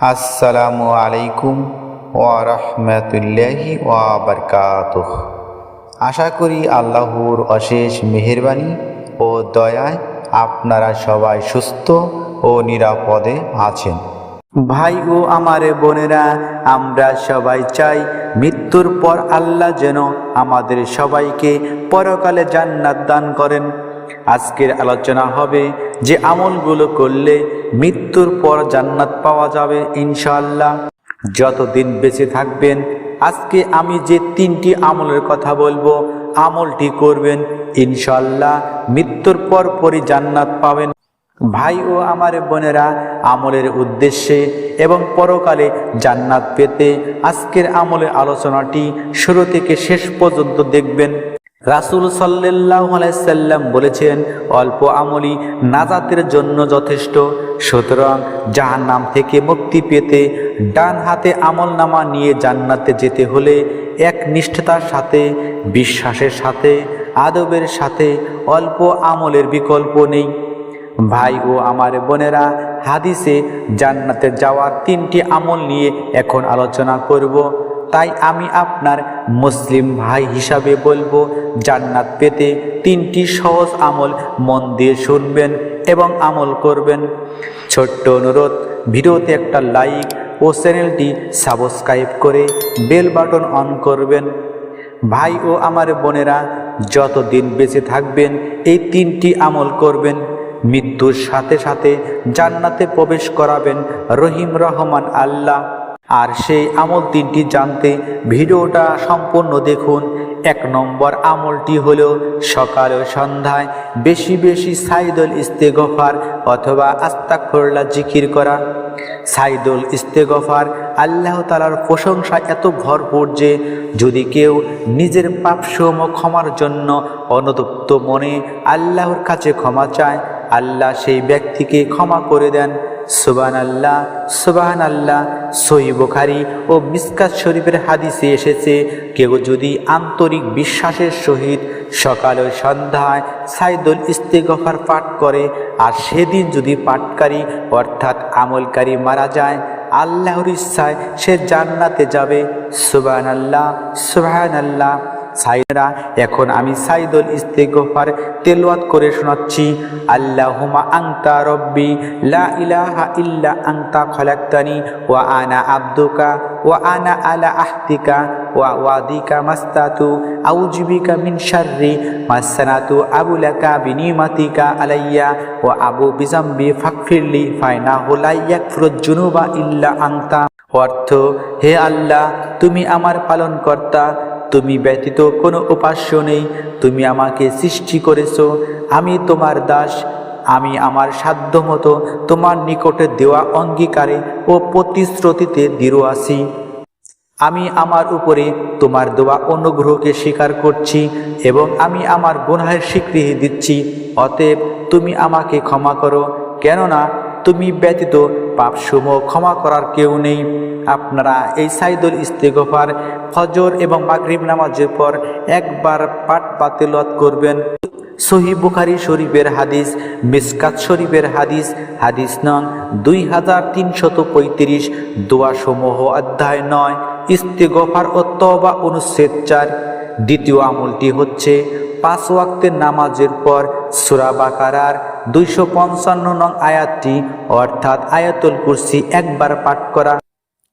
আসসালামু আলাইকুম ওয়া রাহমাতুল্লাহি ওয়া বারকাতুহ। আশা করি আল্লাহর অশেষ মেহেরবানি ও দয়ায় আপনারা সবাই সুস্থ ও নিরাপদে আছেন। ভাই ও আমার বোনেরা, আমরা সবাই চাই মৃত্যুর পর আল্লাহ যেন আমাদের সবাইকে পরকালে জান্নাত দান করেন। আজকের আলোচনা হবে যে আমলগুলো করলে মৃত্যুর পর জান্নাত পাওয়া যাবে ইনশাআল্লাহ। যতদিন বেঁচে থাকবেন, আজকে আমি যে তিনটি আমলের কথা বলব, আমলটি করবেন ইনশাআল্লাহ, মৃত্যুর পর পরই জান্নাত পাবেন। ভাই ও আমার বোনেরা, আমলের উদ্দেশ্যে এবং পরকালে জান্নাত পেতে আজকের আমলের আলোচনাটি শুরু থেকে শেষ পর্যন্ত দেখবেন। রাসুল সাল্লাহ সাল্লাম বলেছেন, অল্প আমলি নাজাতের জন্য যথেষ্ট। সুতরাং জাহান নাম থেকে মুক্তি পেতে ডান হাতে আমল নামা নিয়ে জান্নাতে যেতে হলে এক নিষ্ঠতার সাথে, বিশ্বাসের সাথে, আদবের সাথে অল্প আমলের বিকল্প নেই। ভাই ও আমার বোনেরা, হাদিসে জান্নাতে যাওয়ার তিনটি আমল নিয়ে এখন আলোচনা করব। তাই আমি আপনার মুসলিম ভাই হিসাবে বলব, জান্নাত পেতে তিনটি সহজ আমল মন দিয়ে শুনবেন এবং আমল করবেন। ছোট্ট অনুরোধ, ভিডিওতে একটা লাইক ও চ্যানেলটি সাবস্ক্রাইব করে বেল বাটন অন করবেন। ভাই ও আমার বোনেরা, যতদিন বেঁচে থাকবেন, এই তিনটি আমল করবেন। মৃত্যুর সাথে সাথে জান্নাতে প্রবেশ করাবেন রহিম রহমান আল্লাহ। আর সেই আমল তিনটি জানতে ভিডিওটা সম্পূর্ণ দেখুন। এক নম্বর আমলটি হলো সকাল ও সন্ধ্যায় বেশি বেশি সাইদুল ইস্তেগফার অথবা আস্তাকফরলা জিকির করা। সাইদুল ইস্তেগফার আল্লাহ তালার প্রশংসা এত ভরপুর যে যদি কেউ নিজের পাপসমূহ ক্ষমার জন্য অনুতপ্ত মনে আল্লাহর কাছে ক্ষমা চায়, আল্লাহ সেই ব্যক্তিকে ক্ষমা করে দেন। সুবান আল্লাহ সুবাহান আল্লাহ সহি বুখারি ও মিসকাত শরীফের হাদিসে এসেছে, কেউ যদি আন্তরিক বিশ্বাসের সহিত সকাল ও সন্ধ্যায় সাইদুল ইস্তেগফার পাঠ করে আর সেদিন যদি পাঠকারী অর্থাৎ আমলকারী মারা যায়, আল্লাহর ইচ্ছায় সে জান্নাতে যাবে। সুবান আল্লাহ সুবাহান আল্লাহ সাইরা এখন আমি সাইদুল ইস্তেগফার তেলওয়াত করে শোনাচ্ছি আল্লাহুমা আংতা রব্বি, লা ইলাহা ইল্লা আংতা খলাক্তানি, ওয়া আনা আব্দুকা, ওয়া আনা আলা আহতিকা ওয়া ওয়াদিকা মাস্তাতু আউজিবিকা মিন শাররি মাসানাতু আবুলাকা বিনিমাতিকা আলাইয়া, ওয়া আবু বিজাম্বি ফাকফিরলি ফাইনাহু লা ইয়াকফুরুজ জুনুবা ইল্লা আংতা অর্থ, হে আল্লাহ, তুমি আমার পালনকর্তা তুমি ব্যতীত কোনো উপাস্য নেই। তুমি আমাকে সৃষ্টি করেছ। আমি তোমার দাস। আমি আমার সাধ্য মতো তোমার নিকটে দেওয়া অঙ্গীকারে ও প্রতিশ্রুতিতে দৃঢ় আছি। আমি আমার উপরে তোমার দেওয়া অনুগ্রহকে স্বীকার করছি এবং আমি আমার গুনাহের স্বীকৃতি দিচ্ছি। অতএব তুমি আমাকে ক্ষমা করো। কেননা তুমি ব্যতীত পাপসমূহ ক্ষমা করার কেউ নেই। আপনারা এই সাইদুল ইস্তেগফার, ফজর এবং মাগরিব নামাজের পর একবার পাঠ বাতিলত করবেন। সহি বুখারি শরীফের হাদিস, মিসকাত শরীফের হাদিস হাদিস নং দুই হাজার তিনশত পঁয়ত্রিশ, দোয়াসমূহ অধ্যায় নয়, ইস্তেগফার ও তবা অনুচ্ছেদ চার। দ্বিতীয় আমলটি হচ্ছে পাঁচ ওয়াক্তের নামাজের পর সুরা বাকারার দুইশো পঞ্চান্ন নং আয়াতটি, অর্থাৎ আয়াতুল কুরসি একবার পাঠ করা।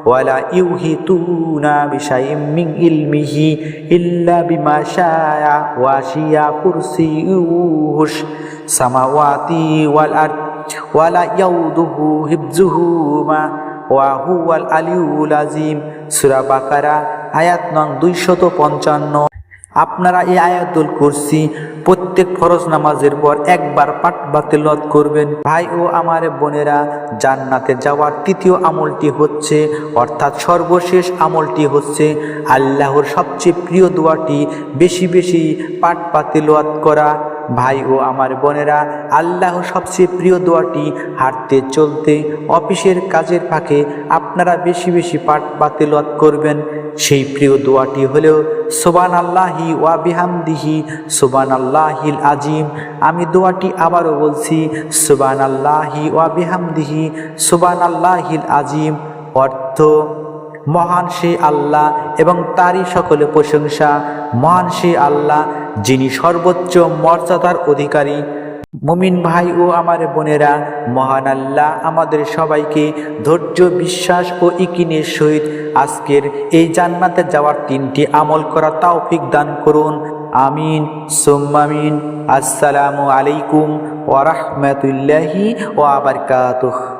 ওয়ালা ইউহিতুনা বিশাইইম মিন ইলমিহি ইল্লা বিমা শাআ ওয়াসিয়া কুরসিয়ুহুস সামাওয়াতি ওয়াল আরদ ওয়ালা ইয়াউদুহু হিফজুহুমা ওয়া হুয়াল আলিউল আযীম সূরা আয়াত নং 255 আপনারা এই আয়াতুল কুরসি প্রত্যেক ফরজ নামাজের পর একবার পাঠ বা তেলত করবেন। ভাই ও আমার বোনেরা, জান্নাতে যাওয়ার তৃতীয় আমলটি হচ্ছে, অর্থাৎ সর্বশেষ আমলটি হচ্ছে আল্লাহর সবচেয়ে প্রিয় দোয়াটি, বেশি বেশি পাঠ বা তেলত করা। ভাই ও আমার বোনেরা, আল্লাহ সবচেয়ে প্রিয় দোয়াটি হাঁটতে চলতে, অফিসের কাজের ফাঁকে আপনারা বেশি বেশি পাঠ বা তেলাওয়াত করবেন। সেই প্রিয় দোয়াটি হলেও সোবান আল্লাহি ওয়া বিহামদিহি সোবান আল্লাহিল আজিম। আমি দোয়াটি আবারও বলছি সোবান আল্লাহি ওয়া বিহামদিহি সোবান আল্লাহিল আজিম। অর্থ, মহান সে আল্লাহ এবং তারই সকলে প্রশংসা, মহান সে আল্লাহ যিনি সর্বোচ্চ মর্যাদার অধিকারী। মুমিন ভাই ও আমার বোনেরা, মহান আল্লাহ আমাদের সবাইকে ধৈর্য, বিশ্বাস ও ইকিনের সহিত আজকের এই জান্নাতে যাওয়ার তিনটি আমল করা তাওফিক দান করুন। আমিন সোম্মামিন আসসালামু আলাইকুম ওয়া ও বারাকাতুহু।